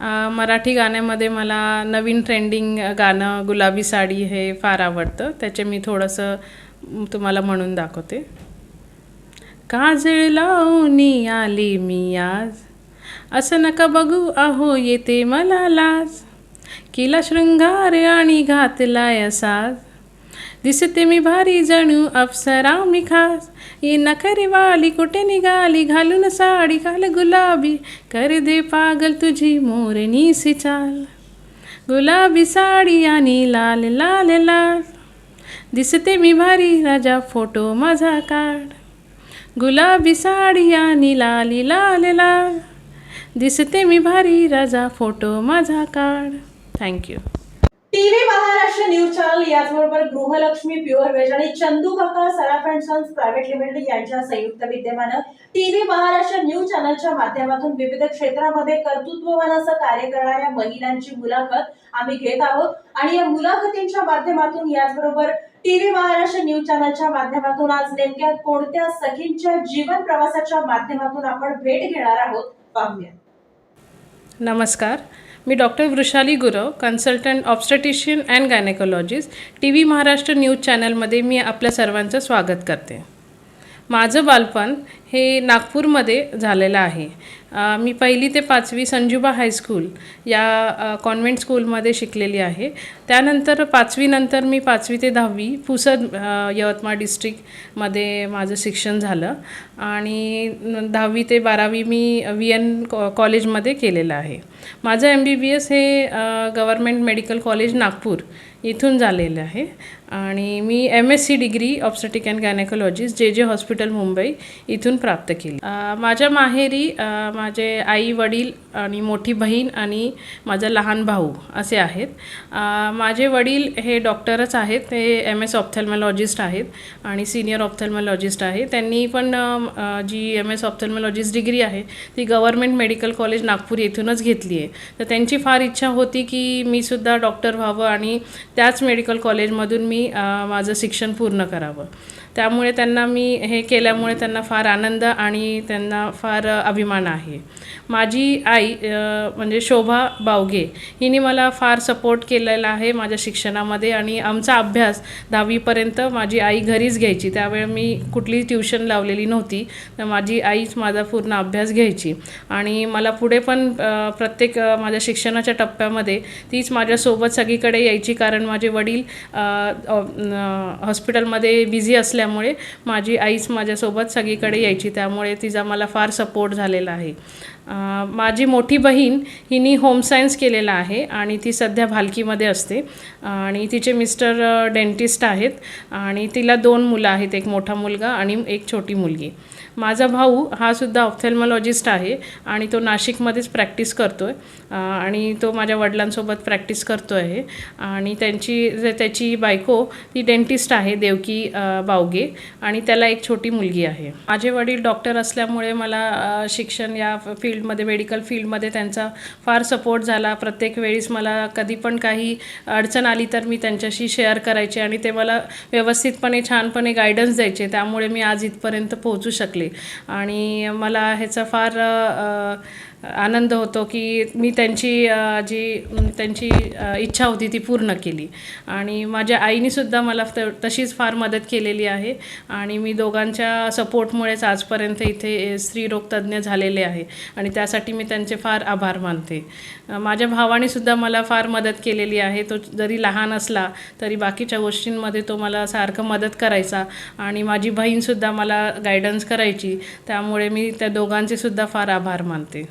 मराठी गाण्यामध्ये मला नवीन ट्रेंडिंग गाणं गुलाबी साडी हे फार आवडतं. त्याचे मी थोडंसं तुम्हाला म्हणून दाखवते. काजळ लावणी आली मी आज. असं नका बघू अहो येते मला लाज. केला शृंगार आणि घातलाय साज दिसते मी भारी जणू अप्सरा मी खास ये नखरे वाली कुठे निघाली घालून साडी घाल गुलाबी कर दे पागल तुझी मोरणी चाल गुलाबी साडी आणि लाल लाल लाल दिसते मी भारी राजा फोटो माझा काढ गुलाबी साडी आणि लाली लाल लाल दिसते मी भारी राजा फोटो माझा काढ thank you TV Maharashtra news channel याचबरोबर गृहलक्ष्मी प्युअर व्हेज आणि Chandu Kaka Saraf and sons private limited यांच्या संयुक्त विद्यमानं टीव्ही महाराष्ट्र न्यूज चॅनलच्या माध्यमातून विविध क्षेत्रामध्ये कर्तृत्ववान असं कार्य करणाऱ्या महिलांची मुलाखत आम्ही घेत आहोत. आणि या मुलाखतींच्या माध्यमातून याचबरोबर टीव्ही महाराष्ट्र न्यूज चॅनलच्या माध्यमातून आज नेमक्या कोणत्या सखींच्या जीवन प्रवासाच्या माध्यमातून आपण भेट घेणार आहोत पाहूया. नमस्कार. मी doctor Vrushali Gurav consultant obstetrician and gynaecologist T V Maharashtra news चॅनलमध्ये मी आपल्या सर्वांचं स्वागत करते. माझं बालपण हे नागपूरमध्ये झालेलं आहे. मी पहिली ते पाचवी संजुबा हायस्कूल या कॉन्व्हेंट स्कूलमध्ये शिकलेली आहे. त्यानंतर पाचवीनंतर मी पाचवी ते दहावी पुसद यवतमाळ डिस्ट्रिक्टमध्ये माझं शिक्षण झालं. आणि दहावी ते बारावी मी व्ही एन कॉ कॉलेजमध्ये केलेलं आहे. माझं एम बी बी एस हे गव्हर्मेंट मेडिकल कॉलेज नागपूर इथून झालेलं आहे. आणि मी M S C degree obstetric and gynaecologist J J hospital Mumbai इथून प्राप्त केली. माझ्या माहेरी माझे आई वडील आणि मोठी बहीण आणि माझा लहान भाऊ असे आहेत. माझे वडील हे डॉक्टरच आहेत ते एम एस ऑप्थेल्मॉलॉजिस्ट आहेत आणि सिनियर ऑप्थेल्मॉलॉजिस्ट आहे. त्यांनी पण G M S ophthalmologist degree आहे ती गव्हर्मेंट मेडिकल कॉलेज नागपूर येथूनच घेतली आहे. तर त्यांची फार इच्छा होती की मी सुद्धा डॉक्टर व्हावं आणि त्याच मेडिकल कॉलेजमधून मी मी माझं शिक्षण पूर्ण करावं. त्यामुळे त्यांना मी हे केल्यामुळे त्यांना फार आनंद आणि त्यांना फार अभिमान आहे. माझी आई म्हणजे शोभा बावगे हिने मला फार सपोर्ट केलेला आहे माझ्या शिक्षणामध्ये आणि आमचा अभ्यास दहावीपर्यंत माझी आई घरीच घ्यायची. त्यावेळी मी कुठलीही ट्युशन लावलेली नव्हती तर माझी आईच माझा पूर्ण अभ्यास घ्यायची. आणि मला पुढे पण प्रत्येक माझ्या शिक्षणाच्या टप्प्यामध्ये तीच माझ्यासोबत सगळीकडे यायची कारण माझे वडील हॉस्पिटलमध्ये बिझी असल्या त्यामुळे माझी आईच माझ्यासोबत सगळीकडे यायची. त्यामुळे तिचा मला फार सपोर्ट झालेला आहे. माझी मोठी बहीण हिनी होम सायन्स केलेला आहे आणि ती सध्या भालकीमध्ये असते. आणि तिचे मिस्टर डेंटिस्ट आहेत. आणि तिला दोन मुलं आहेत. एक मोठा मुलगा आणि एक छोटी मुलगी. माझा भाऊ हा सुद्धा ऑप्थेल्मॉलॉजिस्ट आहे आणि तो नाशिकमध्येच प्रॅक्टिस करतो आहे आणि तो माझ्या वडिलांसोबत प्रॅक्टिस करतो आहे आणि त्यांची जे- त्याची बायको ती डेंटिस्ट आहे देवकी बावगे. आणि त्याला एक छोटी मुलगी आहे. माझे वडील डॉक्टर असल्यामुळे मला शिक्षण या फील्डमध्ये मेडिकल फील्डमध्ये त्यांचा फार सपोर्ट झाला. प्रत्येक वेळेस मला कधी पण काही अडचण आली तर मी त्यांच्याशी शेअर करायचे आणि ते मला व्यवस्थितपणे छानपणे गायडन्स द्यायचे. त्यामुळे मी आज इथपर्यंत पोहोचू शकले आणि मला ह्याचा फार आनंद होतो की मी त्यांची जी त्यांची इच्छा होती ती पूर्ण केली. आणि माझ्या आईनीसुद्धा मला त तशीच फार मदत केलेली आहे. आणि मी दोघांच्या सपोर्टमुळेच आजपर्यंत इथे स्त्रीरोगतज्ञ झालेले आहे. आणि त्यासाठी मी त्यांचे फार आभार मानते. माझ्या भावानेसुद्धा मला फार मदत केलेली आहे. तो जरी लहान असला तरी बाकीच्या गोष्टींमध्ये तो मला सारखं मदत करायचा. आणि माझी बहीणसुद्धा मला गायडन्स करायची. त्यामुळे मी त्या दोघांचे सुद्धा फार आभार मानते.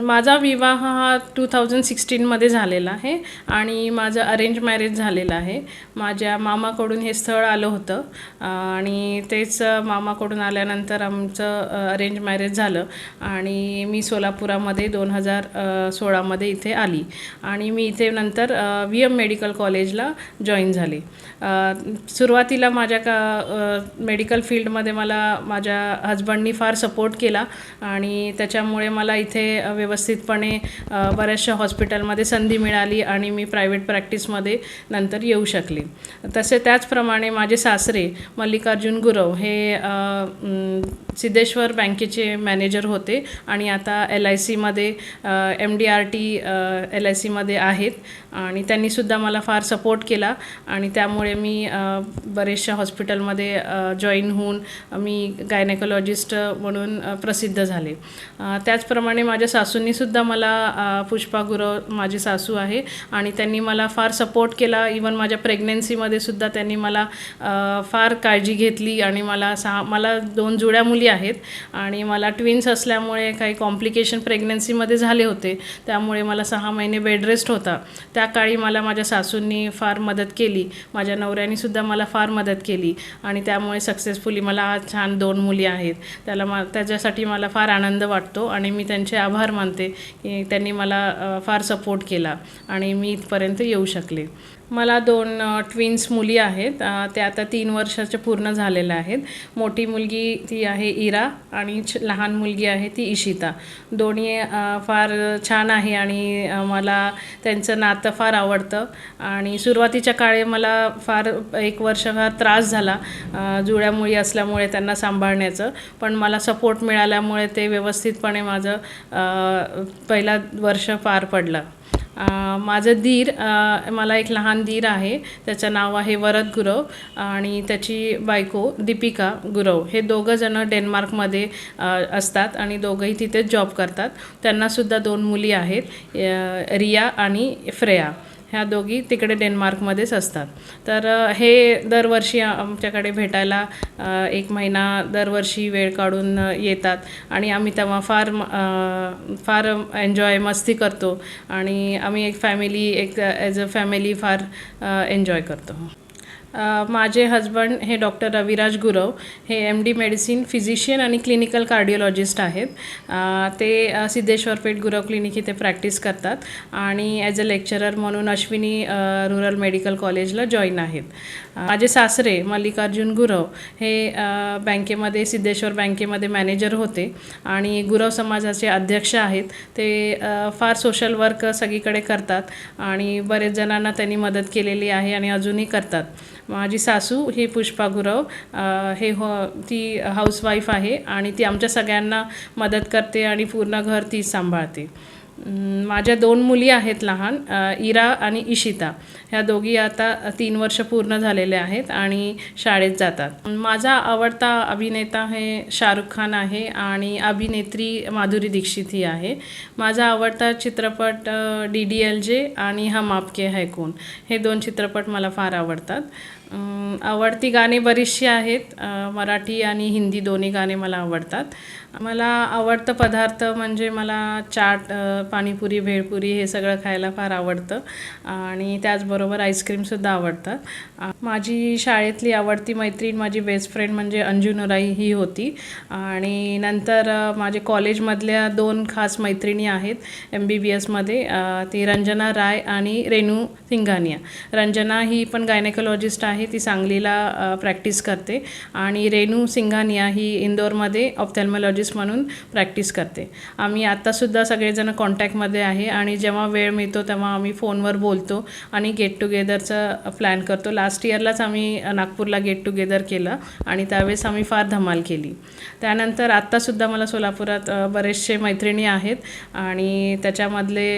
माझा विवाह हा टू थाउजंड सिक्स्टीनमध्ये झालेला आहे आणि माझं अरेंज मॅरेज झालेलं आहे. माझ्या मामाकडून हे स्थळ आलं होतं. आणि तेच मामाकडून आल्यानंतर आमचं अरेंज मॅरेज झालं. आणि मी सोलापुरामध्ये दोन हजार सोळामध्ये इथे आली. आणि मी इथे नंतर व्ही एम मेडिकल कॉलेजला जॉईन झाले. सुरुवातीला माझ्या का मेडिकल फील्डमध्ये मला माझ्या हजबंडनी फार सपोर्ट केला आणि त्याच्यामुळे मला इथे व्यवस्थितपणे बऱ्याचशा हॉस्पिटलमध्ये संधी मिळाली आणि मी प्रायव्हेट प्रॅक्टिसमध्ये नंतर येऊ शकले. तसे त्याचप्रमाणे माझे सासरे मल्लिकार्जुन गुरव हे सिद्धेश्वर बँकेचे मॅनेजर होते आणि आता एल आय सीमध्ये M D R T L I सीमध्ये आहेत. आणि त्यांनीसुद्धा मला फार सपोर्ट केला. आणि त्यामुळे मी बरेचशा हॉस्पिटलमध्ये जॉईन होऊन मी गायनेकोलॉजिस्ट म्हणून प्रसिद्ध झाले. त्याचप्रमाणे माझ्या सासूंनीसुद्धा मला पुष्पा गुरव माझी सासू आहे आणि त्यांनी मला फार सपोर्ट केला. इवन माझ्या प्रेग्नेन्सीमध्ये सुद्धा त्यांनी मला फार काळजी घेतली आणि मला सहा मला दोन जुळ्या मुली आहेत आणि मला ट्विन्स असल्यामुळे काही कॉम्प्लिकेशन प्रेग्नन्सीमध्ये झाले होते. त्यामुळे मला सहा महिने बेडरेस्ट होता. त्या काळी मला माझ्या सासूंनी फार मदत केली. माझ्या नवऱ्यानीसुद्धा मला फार मदत केली. आणि त्यामुळे सक्सेसफुली मला आज छान दोन मुली आहेत. त्याला मा त्याच्यासाठी मला फार आनंद वाटतो आणि मी त्यांचे आभार मानते की त्यांनी मला फार सपोर्ट केला आणि मी इथपर्यंत येऊ शकले. मला दोन ट्विन्स मुली आहेत. ते त्या आता तीन वर्षाच्या पूर्ण झालेल्या आहेत. मोठी मुलगी ती आहे इरा आणि छ लहान मुलगी आहे ती इशिता. दोन्ही फार छान आहे आणि मला त्यांचं नातं फार आवडतं. आणि सुरुवातीच्या काळी मला फार एक वर्ष त्रास झाला जुळ्या मुली असल्यामुळे त्यांना सांभाळण्याचं. पण मला सपोर्ट मिळाल्यामुळे ते व्यवस्थितपणे माझं पहिला वर्ष पार पडलं. माझं धीर मला एक लहान धीर आहे. त्याचं नाव आहे वरद गुरव आणि त्याची बायको दीपिका गुरव. हे दोघं जणं डेन्मार्कमध्ये असतात आणि दोघंही तिथेच जॉब करतात. त्यांनासुद्धा दोन मुली आहेत रिया आणि फ्रेया. ह्या दोघी तिकडे डेन्मार्कमध्येच असतात. तर हे दरवर्षी आमच्याकडे भेटायला एक महिना दरवर्षी वेळ काढून येतात. आणि आम्ही तेव्हा फार फार एन्जॉय मस्ती करतो. आणि आम्ही एक फॅमिली एक ॲज अ फॅमिली फार एन्जॉय करतो. माझे हजबंड हे डॉक्टर रविराज गुरव. हे एम डी मेडिसिन फिजिशियन आणि क्लिनिकल कार्डिओलॉजिस्ट आहेत. ते सिद्धेश्वर पेठ गुरव क्लिनिक इथे प्रॅक्टिस करतात. आणि ॲज अ लेक्चरर म्हणून अश्विनी रुरल मेडिकल कॉलेजला जॉईन आहेत. माझे सासरे मल्लिकार्जुन गुरव हे बँकेमध्ये सिद्धेश्वर बँकेमध्ये मॅनेजर होते आणि गुरव समाजाचे अध्यक्ष आहेत. ते फार सोशल वर्क सगळीकडे करतात आणि बरेच जणांना त्यांनी मदत केलेली आहे आणि अजूनही करतात. माझी सासू ही पुष्पा गुरव हे हो ती हाऊसवाईफ आहे आणि ती आमच्या सगळ्यांना मदत करते आणि पूर्ण घर ती सांभाळते. माझ्या दोन मुली आहेत लहान इरा आणि इशिता. ह्या दोघी आता तीन वर्ष पूर्ण झालेले आहेत आणि शाळेत जातात. माझा आवडता अभिनेता हे शाहरुख खान आहे आणि अभिनेत्री माधुरी दीक्षित ही आहे. माझा आवडता चित्रपट डी डी एल जे आणि हम आपके है कोण हे दोन चित्रपट मला फार आवडतात. आवडती गाणी बरीचशी आहेत मराठी आणि हिंदी दोन्ही गाणे मला आवडतात. मला आवडतं पदार्थ म्हणजे मला चाट पाणीपुरी भेळपुरी हे सगळं खायला फार आवडतं. आणि त्याचबरोबर आईस्क्रीमसुद्धा आवडतात माझी शाळेतली आवडती मैत्रीण माझी बेस्ट फ्रेंड म्हणजे अंजू नुराई ही होती. आणि नंतर माझे कॉलेजमधल्या दोन खास मैत्रिणी आहेत एम बी बी एसमध्ये ती रंजना राय आणि रेणू सिंघानिया. रंजना ही पण गायनेकोलॉजिस्ट आहे ती सांगलीला प्रॅक्टिस करते. आणि रेणू सिंघानिया ही इंदोरमध्ये ऑप्थॅल्मॉलॉजिस्ट म्हणून प्रॅक्टिस करते. आम्ही आत्तासुद्धा सगळेजण कॉन्टॅक्टमध्ये आहे आणि जेव्हा वेळ मिळतो तेव्हा आम्ही फोनवर बोलतो आणि गेट टुगेदरचं प्लॅन करतो. लास्ट इयरलाच आम्ही नागपूरला गेट टुगेदर केलं आणि त्यावेळेस आम्ही फार धमाल केली. त्यानंतर आत्तासुद्धा मला सोलापुरात बरेचसे मैत्रिणी आहेत आणि त्याच्यामधले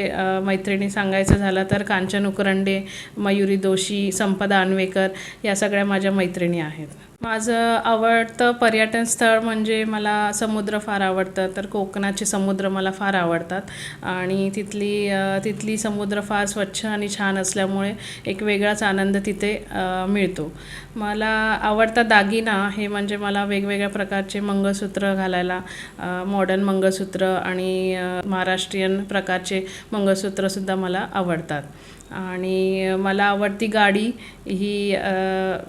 मैत्रिणी सांगायचं झालं तर कांचन उकरंडे मयुरी दोशी संपदा अन्वेकर या सगळ्या माझ्या मैत्रिणी आहेत. माझं आवडतं पर्यटन स्थळ म्हणजे मला समुद्र फार आवडतं तर कोकणाचे समुद्र मला फार आवडतात. आणि तिथली तिथली समुद्र फार स्वच्छ आणि छान असल्यामुळे एक वेगळाच आनंद तिथे मिळतो. मला आवडता दागिना हे म्हणजे मला वेगवेगळ्या प्रकारचे मंगळसूत्र घालायला मॉडर्न मंगळसूत्र आणि महाराष्ट्रीयन प्रकारचे मंगळसूत्रसुद्धा मला आवडतात. आणि मला आवडती गाडी ही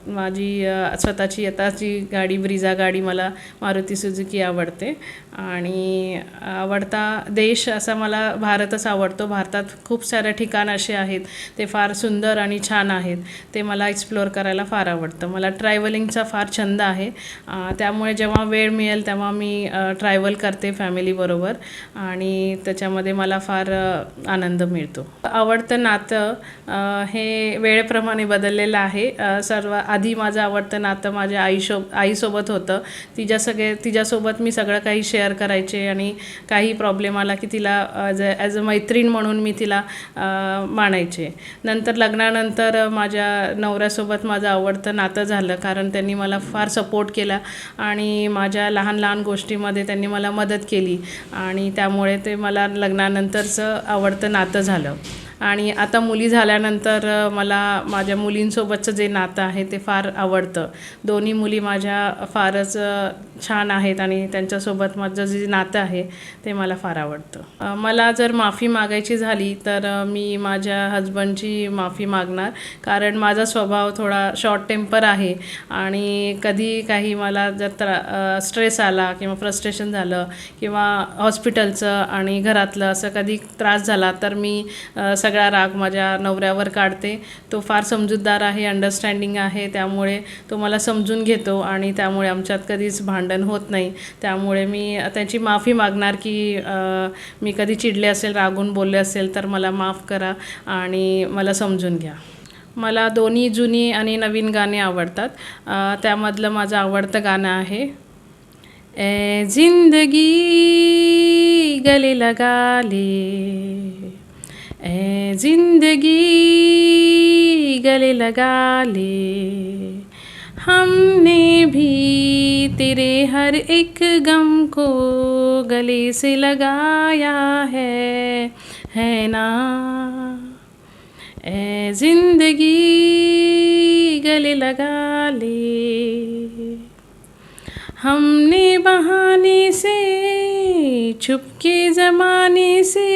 माझी स्वतःची स्वतःची आताची गाडी ब्रिझा गाडी मला मारुती सुजुकी आवडते. आणि आवडता देश असा मला भारतच आवडतो. भारतात खूप सारे ठिकाण असे आहेत ते फार सुंदर आणि छान आहेत. ते मला एक्सप्लोअर करायला फार आवडतं. मला ट्रॅव्हलिंगचा फार छंद आहे. त्यामुळे जेव्हा वेळ मिळेल तेव्हा मी ट्रॅव्हल करते फॅमिलीबरोबर आणि त्याच्यामध्ये मला फार आनंद मिळतो. आवडतं नातं हे वेळेप्रमाणे बदललेलं आहे. सर्व आधी माझं आवडतं नातं माझ्या आईशो आईसोबत होतं. तिच्या सगळे तिच्यासोबत मी सगळं काही शेअर करायचे आणि काही प्रॉब्लेम आला की तिला ॲज अ ॲज अ मैत्रीण म्हणून मी तिला मानायचे. नंतर लग्नानंतर माझ्या नवऱ्यासोबत माझं आवडतं नातं झालं कारण त्यांनी मला फार सपोर्ट केला आणि माझ्या लहान लहान गोष्टीमध्ये त्यांनी मला मदत केली आणि त्यामुळे ते मला लग्नानंतरचं आवडतं नातं झालं. आणि आता मुली झाल्यानंतर मला माझ्या मुलींसोबतचं जे नातं आहे ते फार आवडतं. दोन्ही मुली माझ्या फारच छान आहेत आणि त्यांच्यासोबत माझं जे नातं आहे ते मला फार आवडतं. मला जर माफी मागायची झाली तर मी माझ्या हजबंडची माफी मागणार. कारण माझा स्वभाव थोडा शॉर्ट टेम्पर आहे आणि कधी काही मला जर त्रा स्ट्रेस आला किंवा फ्रस्ट्रेशन झालं किंवा हॉस्पिटलचं आणि घरातलं असं कधी त्रास झाला तर मी सगळा राग माझ्या नवऱ्यावर काढते. तो फार समजूतदार आहे अंडरस्टँडिंग आहे त्यामुळे तो मला समजून घेतो आणि त्यामुळे आमच्यात कधीच भांडण होत नाही. त्यामुळे मी त्याची माफी मागणार की मी कधी चिडले असेल रागून बोलले असेल तर मला माफ करा आणि मला समजून घ्या. मला दोन्ही जुनी आणि नवीन गाणी आवडतात. त्यामधलं माझं आवडतं गाणं आहे ए जिंदगी गले लगा ले ए ज़िंदगी गले लगा ले। हमने भी तेरे हर एक गम को गले से लगाया है है ना? ए ज़िंदगी गले लगा ले। हमने बहाने से, छुपके जमाने से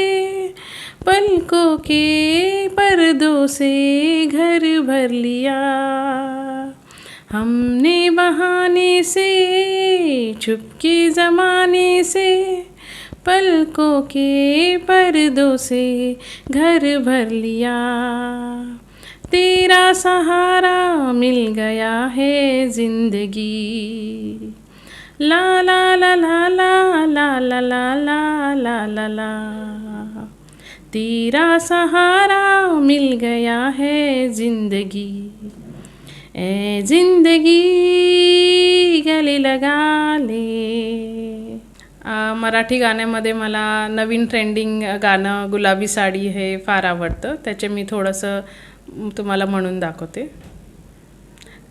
पलकों के पर्दों से घर भर लिया हमने बहाने से छुपके जमाने से पलकों के पर्दों से घर भर लिया तेरा सहारा मिल गया है ज़िंदगी ला ला ला ला ला ला ला ला ला ला ला तेरा सहारा मिल गया है जिंदगी। ए जिंदगी गले लगा ले। मराठी गाण्यामध्ये मला नवीन ट्रेंडिंग गाणं गुलाबी साडी हे फार आवडतं. त्याचे मी थोडंसं तुम्हाला म्हणून दाखवते.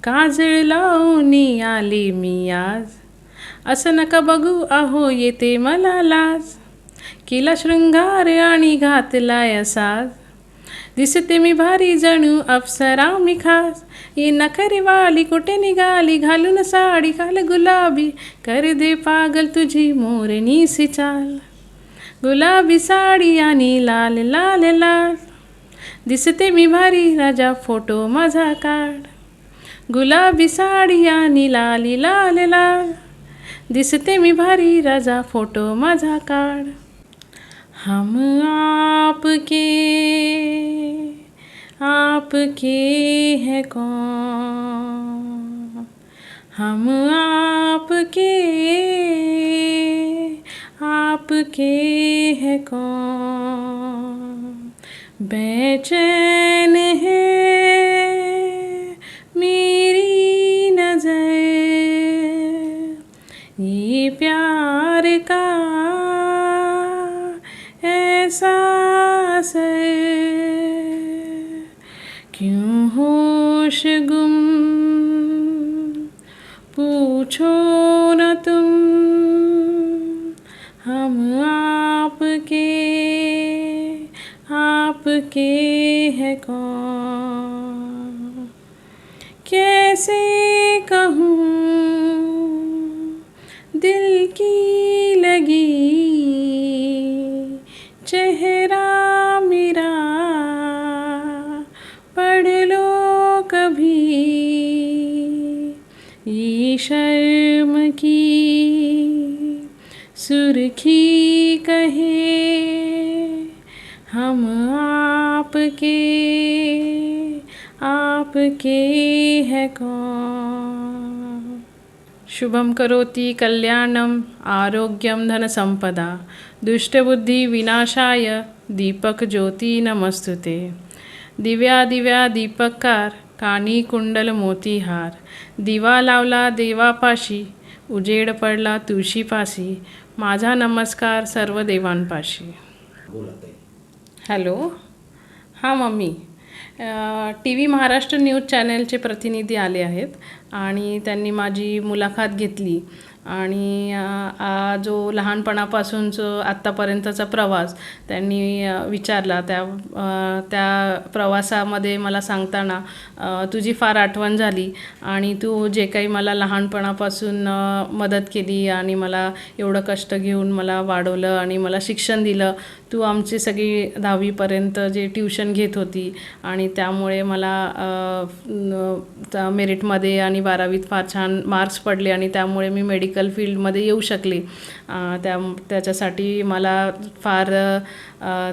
काजळ लावणी आली मी आज. असं नका बघू अहो येते मला लाज. केला शृंगार आणि घातला साज. दिसते मी भारी जणू अप्सरा मी खास. ये नखरे वाली कुठे निघाली? घालून साडी घाल गुलाबी. कर दे पागल तुझी मोरणी चाल. गुलाबी साडी आणि लाल लाल लाल. दिसते मी भारी राजा फोटो माझा काढ गुलाबी साडी आणि लाली लाल लाल. दिसते मी भारी राजा फोटो माझा काढ हम आपके आपके हैं कौन? हम आपके आपके हैं कौन? बेचैन है शुभम करोति कल्याणम आरोग्यम धनसंपदा दुष्टबुद्धी विनाशाय दीपक ज्योती नमस्तुते। दिव्या दिव्या दीपककार कानी कुंडल मोतीहार दिवा लावला देवापाशी उजेड पडला तुळशीपाशी माझा नमस्कार सर्व देवांपाशी। हॅलो? हां mummy. T V Maharashtra news चॅनलचे प्रतिनिधी आले आहेत आणि त्यांनी माझी मुलाखत घेतली. आणि जो लहानपणापासूनचं आत्तापर्यंतचा प्रवास त्यांनी विचारला. त्या त्या प्रवासामध्ये मला सांगताना तुझी फार आठवण झाली आणि तू जे काही मला लहानपणापासून मदत केली आणि मला एवढं कष्ट घेऊन मला वाढवलं आणि मला शिक्षण दिलं तू आमची सगळी दहावीपर्यंत जे ट्युशन घेत होती आणि त्यामुळे मला त्या मेरिटमध्ये आणि बारावीत फार छान मार्क्स पडले आणि त्यामुळे मी मेडिकल फील्डमध्ये येऊ शकले. त्या त्याच्यासाठी मला फार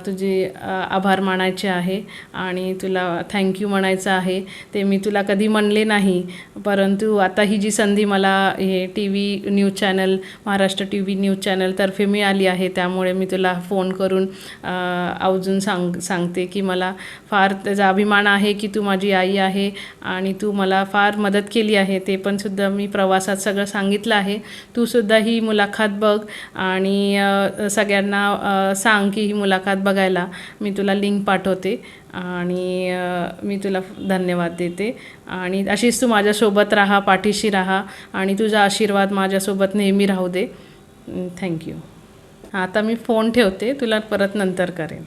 तुझे आभार मानायचे आहे आणि तुला थँक्यू म्हणायचं आहे. ते मी तुला कधी म्हणले नाही परंतु आता ही जी संधी मला हे T V news channel Maharashtra T V news चॅनलतर्फे मिळाली आहे त्यामुळे मी तुला फोन करून आवर्जून सांग सांगते की मला फार त्याचा अभिमान आहे की तू माझी आई आहे आणि तू मला फार मदत केली आहे. ते पण सुद्धा मी प्रवासात सगळं सांगितलं आहे. तू सुद्धा ही मुलाखत बघ आणि सगळ्यांना सांग की ही मुलाखत बघायला मी तुला लिंक पाठवते आणि मी तुला धन्यवाद देते. आणि अशीच तू माझ्यासोबत राहा पाठीशी राहा आणि तुझा आशीर्वाद माझ्यासोबत नेहमी राहू दे. थँक्यू आता मी फोन ठेवते तुला परत नंतर करेन.